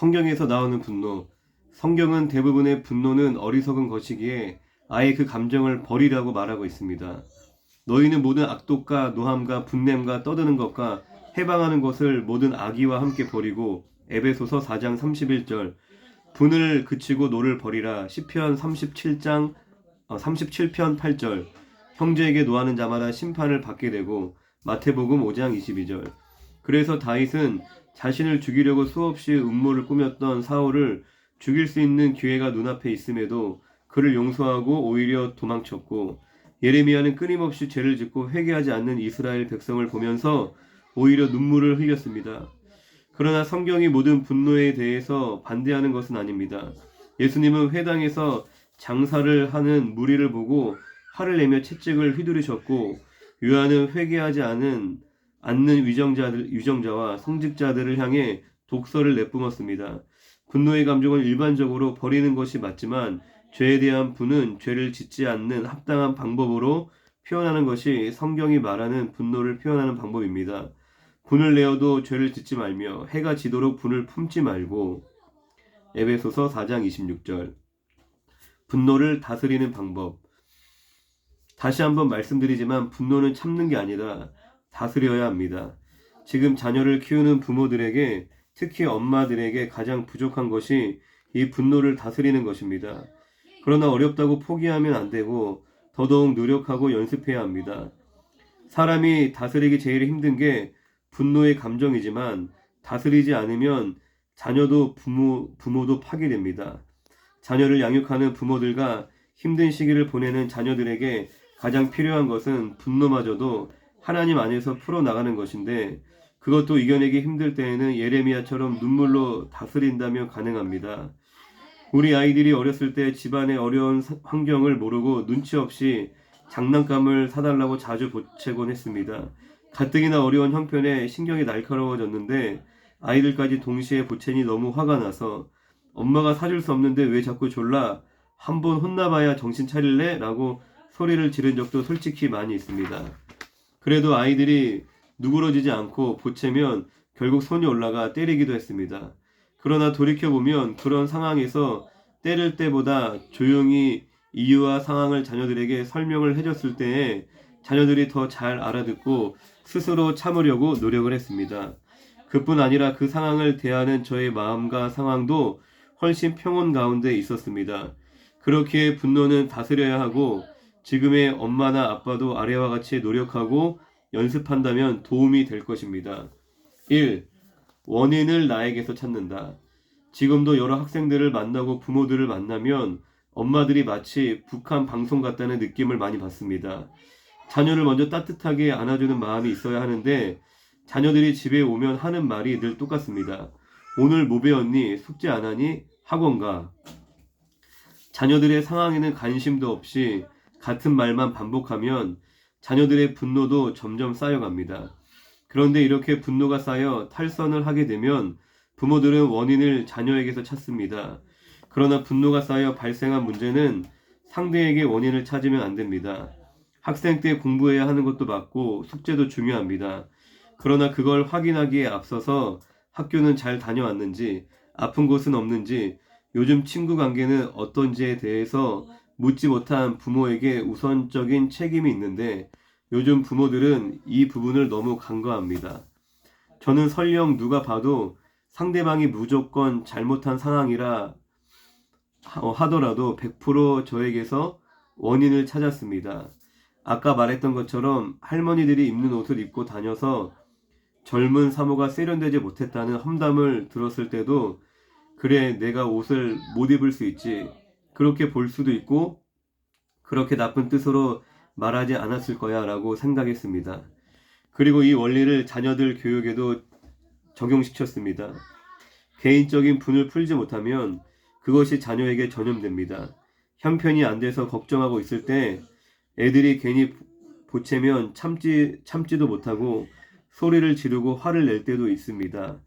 성경에서 나오는 분노. 성경은 대부분의 분노는 어리석은 것이기에 아예 그 감정을 버리라고 말하고 있습니다. 너희는 모든 악독과 노함과 분냄과 떠드는 것과 해방하는 것을 모든 악의와 함께 버리고 에베소서 4장 31절 분을 그치고 노를 버리라 시편 37장 어, 37편 8절 형제에게 노하는 자마다 심판을 받게 되고 마태복음 5장 22절 그래서 다윗은 자신을 죽이려고 수없이 음모를 꾸몄던 사울을 죽일 수 있는 기회가 눈앞에 있음에도 그를 용서하고 오히려 도망쳤고 예레미야는 끊임없이 죄를 짓고 회개하지 않는 이스라엘 백성을 보면서 오히려 눈물을 흘렸습니다. 그러나 성경이 모든 분노에 대해서 반대하는 것은 아닙니다. 예수님은 회당에서 장사를 하는 무리를 보고 화를 내며 채찍을 휘두르셨고 요한은 회개하지 않은 않는 위정자들 위정자와 성직자들을 향해 독서를 내뿜었습니다. 분노의 감정은 일반적으로 버리는 것이 맞지만 죄에 대한 분은 죄를 짓지 않는 합당한 방법으로 표현하는 것이 성경이 말하는 분노를 표현하는 방법입니다. 분을 내어도 죄를 짓지 말며 해가 지도록 분을 품지 말고 에베소서 4장 26절 분노를 다스리는 방법 다시 한번 말씀드리지만 분노는 참는 게 아니라 다스려야 합니다. 지금 자녀를 키우는 부모들에게 특히 엄마들에게 가장 부족한 것이 이 분노를 다스리는 것입니다. 그러나 어렵다고 포기하면 안 되고 더더욱 노력하고 연습해야 합니다. 사람이 다스리기 제일 힘든 게 분노의 감정이지만 다스리지 않으면 자녀도 부모, 부모도 파괴됩니다. 자녀를 양육하는 부모들과 힘든 시기를 보내는 자녀들에게 가장 필요한 것은 분노마저도 하나님 안에서 풀어나가는 것인데 그것도 이겨내기 힘들 때에는 예레미야처럼 눈물로 다스린다면 가능합니다. 우리 아이들이 어렸을 때 집안의 어려운 사- 환경을 모르고 눈치 없이 장난감을 사달라고 자주 보채곤 했습니다. 가뜩이나 어려운 형편에 신경이 날카로워졌는데 아이들까지 동시에 보채니 너무 화가 나서 엄마가 사줄 수 없는데 왜 자꾸 졸라 한 번 혼나봐야 정신 차릴래? 라고 소리를 지른 적도 솔직히 많이 있습니다. 그래도 아이들이 누그러지지 않고 보채면 결국 손이 올라가 때리기도 했습니다. 그러나 돌이켜보면 그런 상황에서 때릴 때보다 조용히 이유와 상황을 자녀들에게 설명을 해줬을 때에 자녀들이 더 잘 알아듣고 스스로 참으려고 노력을 했습니다. 그뿐 아니라 그 상황을 대하는 저의 마음과 상황도 훨씬 평온 가운데 있었습니다. 그렇기에 분노는 다스려야 하고 지금의 엄마나 아빠도 아래와 같이 노력하고 연습한다면 도움이 될 것입니다. 1. 원인을 나에게서 찾는다. 지금도 여러 학생들을 만나고 부모들을 만나면 엄마들이 마치 북한 방송 같다는 느낌을 많이 받습니다. 자녀를 먼저 따뜻하게 안아주는 마음이 있어야 하는데 자녀들이 집에 오면 하는 말이 늘 똑같습니다. 오늘 뭐 배웠니? 숙제 안 하니? 학원 가. 자녀들의 상황에는 관심도 없이 같은 말만 반복하면 자녀들의 분노도 점점 쌓여갑니다. 그런데 이렇게 분노가 쌓여 탈선을 하게 되면 부모들은 원인을 자녀에게서 찾습니다. 그러나 분노가 쌓여 발생한 문제는 상대에게 원인을 찾으면 안 됩니다. 학생 때 공부해야 하는 것도 맞고 숙제도 중요합니다. 그러나 그걸 확인하기에 앞서서 학교는 잘 다녀왔는지, 아픈 곳은 없는지, 요즘 친구 관계는 어떤지에 대해서 묻지 못한 부모에게 우선적인 책임이 있는데 요즘 부모들은 이 부분을 너무 간과합니다. 저는 설령 누가 봐도 상대방이 무조건 잘못한 상황이라 하- 어, 하더라도 100% 저에게서 원인을 찾았습니다. 아까 말했던 것처럼 할머니들이 입는 옷을 입고 다녀서 젊은 사모가 세련되지 못했다는 험담을 들었을 때도 그래 내가 옷을 못 입을 수 있지 그렇게 볼 수도 있고 그렇게 나쁜 뜻으로 말하지 않았을 거야 라고 생각했습니다. 그리고 이 원리를 자녀들 교육에도 적용시켰습니다. 개인적인 분을 풀지 못하면 그것이 자녀에게 전염됩니다. 형편이 안 돼서 걱정하고 있을 때 애들이 괜히 보채면 참지, 참지도 못하고 소리를 지르고 화를 낼 때도 있습니다.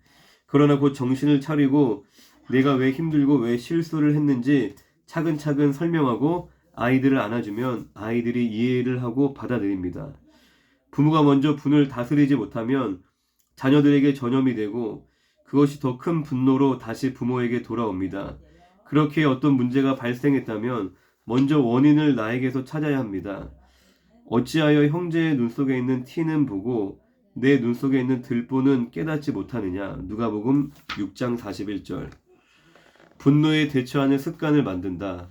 그러나 곧 정신을 차리고 내가 왜 힘들고 왜 실수를 했는지 차근차근 설명하고 아이들을 안아주면 아이들이 이해를 하고 받아들입니다. 부모가 먼저 분을 다스리지 못하면 자녀들에게 전염이 되고 그것이 더 큰 분노로 다시 부모에게 돌아옵니다. 그렇게 어떤 문제가 발생했다면 먼저 원인을 나에게서 찾아야 합니다. 어찌하여 형제의 눈 속에 있는 티는 보고 내 눈 속에 있는 들보는 깨닫지 못하느냐. 누가복음 6장 41절. 분노에 대처하는 습관을 만든다.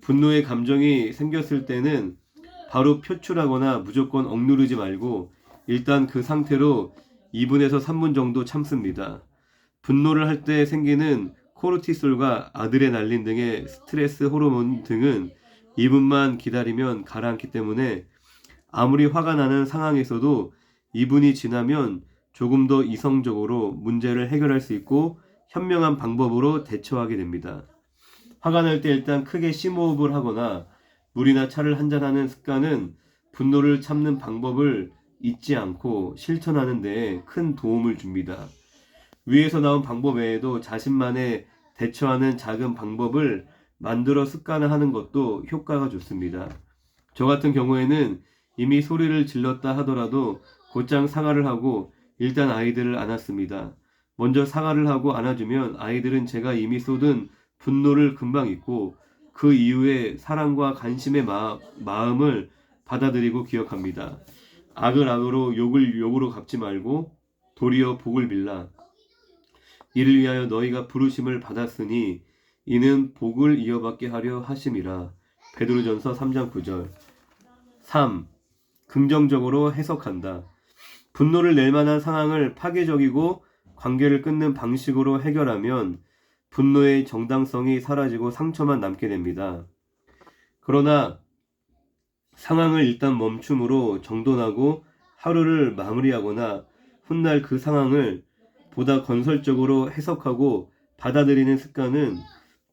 분노의 감정이 생겼을 때는 바로 표출하거나 무조건 억누르지 말고 일단 그 상태로 2분에서 3분 정도 참습니다. 분노를 할 때 생기는 코르티솔과 아드레날린 등의 스트레스 호르몬 등은 2분만 기다리면 가라앉기 때문에 아무리 화가 나는 상황에서도 2분이 지나면 조금 더 이성적으로 문제를 해결할 수 있고 현명한 방법으로 대처하게 됩니다. 화가 날 때 일단 크게 심호흡을 하거나 물이나 차를 한잔하는 습관은 분노를 참는 방법을 잊지 않고 실천하는 데큰 도움을 줍니다. 위에서 나온 방법 외에도 자신만의 대처하는 작은 방법을 만들어 습관화하는 것도 효과가 좋습니다. 저 같은 경우에는 이미 소리를 질렀다 하더라도 곧장 사과를 하고 일단 아이들을 안았습니다. 먼저 사과를 하고 안아주면 아이들은 제가 이미 쏟은 분노를 금방 잊고 그 이후에 사랑과 관심의 마, 마음을 받아들이고 기억합니다. 악을 악으로 욕을 욕으로 갚지 말고 도리어 복을 빌라. 이를 위하여 너희가 부르심을 받았으니 이는 복을 이어받게 하려 하심이라. 베드로전서 3장 9절. 3. 긍정적으로 해석한다. 분노를 낼 만한 상황을 파괴적이고 관계를 끊는 방식으로 해결하면 분노의 정당성이 사라지고 상처만 남게 됩니다. 그러나 상황을 일단 멈춤으로 정돈하고 하루를 마무리하거나 훗날 그 상황을 보다 건설적으로 해석하고 받아들이는 습관은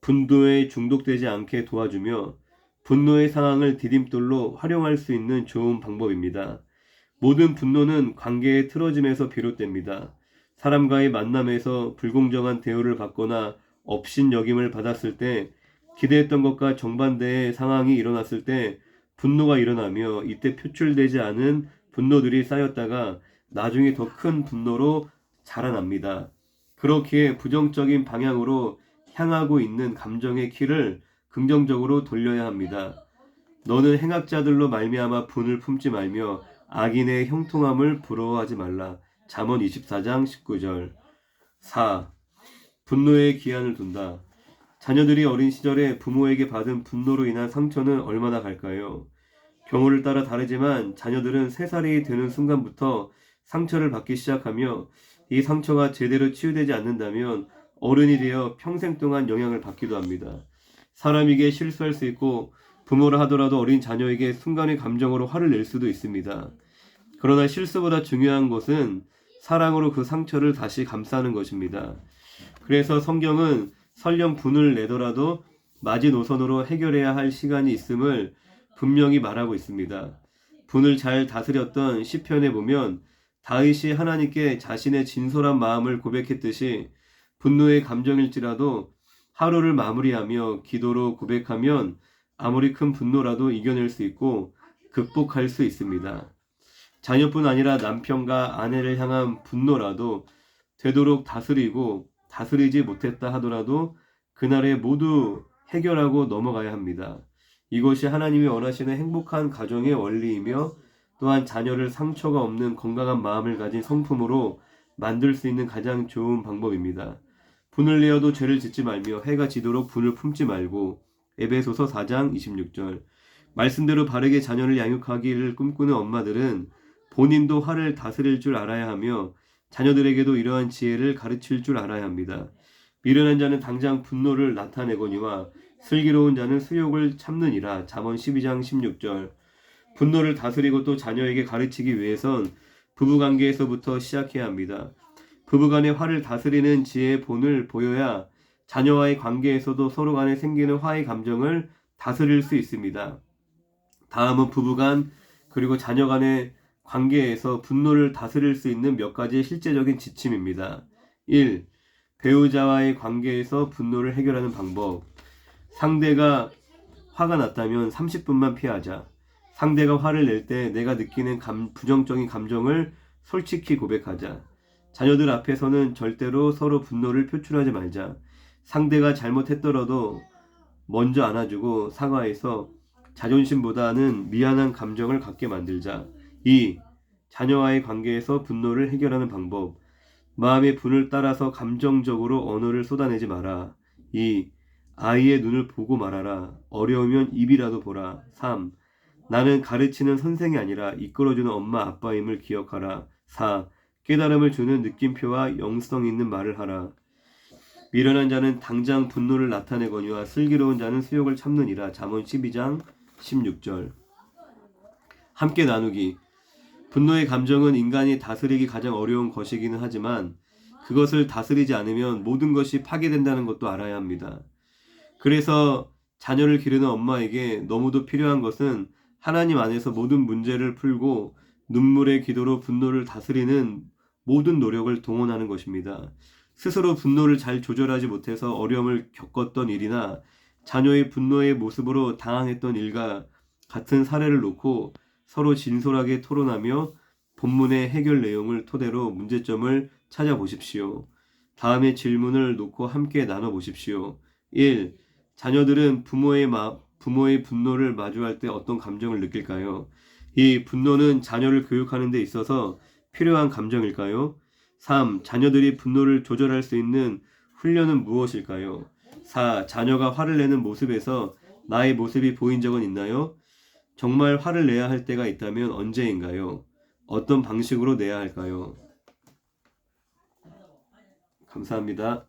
분노에 중독되지 않게 도와주며 분노의 상황을 디딤돌로 활용할 수 있는 좋은 방법입니다. 모든 분노는 관계의 틀어짐에서 비롯됩니다. 사람과의 만남에서 불공정한 대우를 받거나 업신 여김을 받았을 때 기대했던 것과 정반대의 상황이 일어났을 때 분노가 일어나며 이때 표출되지 않은 분노들이 쌓였다가 나중에 더 큰 분노로 자라납니다. 그렇기에 부정적인 방향으로 향하고 있는 감정의 키를 긍정적으로 돌려야 합니다. 너는 행악자들로 말미암아 분을 품지 말며 악인의 형통함을 부러워하지 말라. 잠언 24장 19절. 4. 분노의 기한을 둔다. 자녀들이 어린 시절에 부모에게 받은 분노로 인한 상처는 얼마나 갈까요? 경우를 따라 다르지만 자녀들은 3살이 되는 순간부터 상처를 받기 시작하며 이 상처가 제대로 치유되지 않는다면 어른이 되어 평생 동안 영향을 받기도 합니다. 사람에게 실수할 수 있고 부모라 하더라도 어린 자녀에게 순간의 감정으로 화를 낼 수도 있습니다. 그러나 실수보다 중요한 것은 사랑으로 그 상처를 다시 감싸는 것입니다. 그래서 성경은 설령 분을 내더라도 마지노선으로 해결해야 할 시간이 있음을 분명히 말하고 있습니다. 분을 잘 다스렸던 시편에 보면 다윗이 하나님께 자신의 진솔한 마음을 고백했듯이 분노의 감정일지라도 하루를 마무리하며 기도로 고백하면 아무리 큰 분노라도 이겨낼 수 있고 극복할 수 있습니다. 자녀뿐 아니라 남편과 아내를 향한 분노라도 되도록 다스리고 다스리지 못했다 하더라도 그날에 모두 해결하고 넘어가야 합니다. 이것이 하나님이 원하시는 행복한 가정의 원리이며 또한 자녀를 상처가 없는 건강한 마음을 가진 성품으로 만들 수 있는 가장 좋은 방법입니다. 분을 내어도 죄를 짓지 말며 해가 지도록 분을 품지 말고 에베소서 4장 26절 말씀대로 바르게 자녀를 양육하기를 꿈꾸는 엄마들은 본인도 화를 다스릴 줄 알아야 하며 자녀들에게도 이러한 지혜를 가르칠 줄 알아야 합니다. 미련한 자는 당장 분노를 나타내거니와 슬기로운 자는 수욕을 참느니라. 잠언 12장 16절. 분노를 다스리고 또 자녀에게 가르치기 위해선 부부 관계에서부터 시작해야 합니다. 부부 간의 화를 다스리는 지혜의 본을 보여야 자녀와의 관계에서도 서로 간에 생기는 화의 감정을 다스릴 수 있습니다. 다음은 부부 간 그리고 자녀 간의 관계에서 분노를 다스릴 수 있는 몇 가지 실제적인 지침입니다. 1. 배우자와의 관계에서 분노를 해결하는 방법. 상대가 화가 났다면 30분만 피하자. 상대가 화를 낼 때 내가 느끼는 감, 부정적인 감정을 솔직히 고백하자. 자녀들 앞에서는 절대로 서로 분노를 표출하지 말자. 상대가 잘못했더라도 먼저 안아주고 사과해서 자존심보다는 미안한 감정을 갖게 만들자. 2. 자녀와의 관계에서 분노를 해결하는 방법. 마음의 분을 따라서 감정적으로 언어를 쏟아내지 마라. 2. 아이의 눈을 보고 말하라. 어려우면 입이라도 보라. 3. 나는 가르치는 선생이 아니라 이끌어주는 엄마 아빠임을 기억하라. 4. 깨달음을 주는 느낌표와 영성 있는 말을 하라. 미련한 자는 당장 분노를 나타내거니와 슬기로운 자는 수욕을 참느니라. 잠언 12장 16절. 함께 나누기. 분노의 감정은 인간이 다스리기 가장 어려운 것이기는 하지만 그것을 다스리지 않으면 모든 것이 파괴된다는 것도 알아야 합니다. 그래서 자녀를 기르는 엄마에게 너무도 필요한 것은 하나님 안에서 모든 문제를 풀고 눈물의 기도로 분노를 다스리는 모든 노력을 동원하는 것입니다. 스스로 분노를 잘 조절하지 못해서 어려움을 겪었던 일이나 자녀의 분노의 모습으로 당황했던 일과 같은 사례를 놓고 서로 진솔하게 토론하며 본문의 해결 내용을 토대로 문제점을 찾아보십시오. 다음의 질문을 놓고 함께 나눠보십시오. 1. 자녀들은 부모의 마, 부모의 분노를 마주할 때 어떤 감정을 느낄까요? 이 분노는 자녀를 교육하는 데 있어서 필요한 감정일까요? 3. 자녀들이 분노를 조절할 수 있는 훈련은 무엇일까요? 4. 자녀가 화를 내는 모습에서 나의 모습이 보인 적은 있나요? 정말 화를 내야 할 때가 있다면 언제인가요? 어떤 방식으로 내야 할까요? 감사합니다.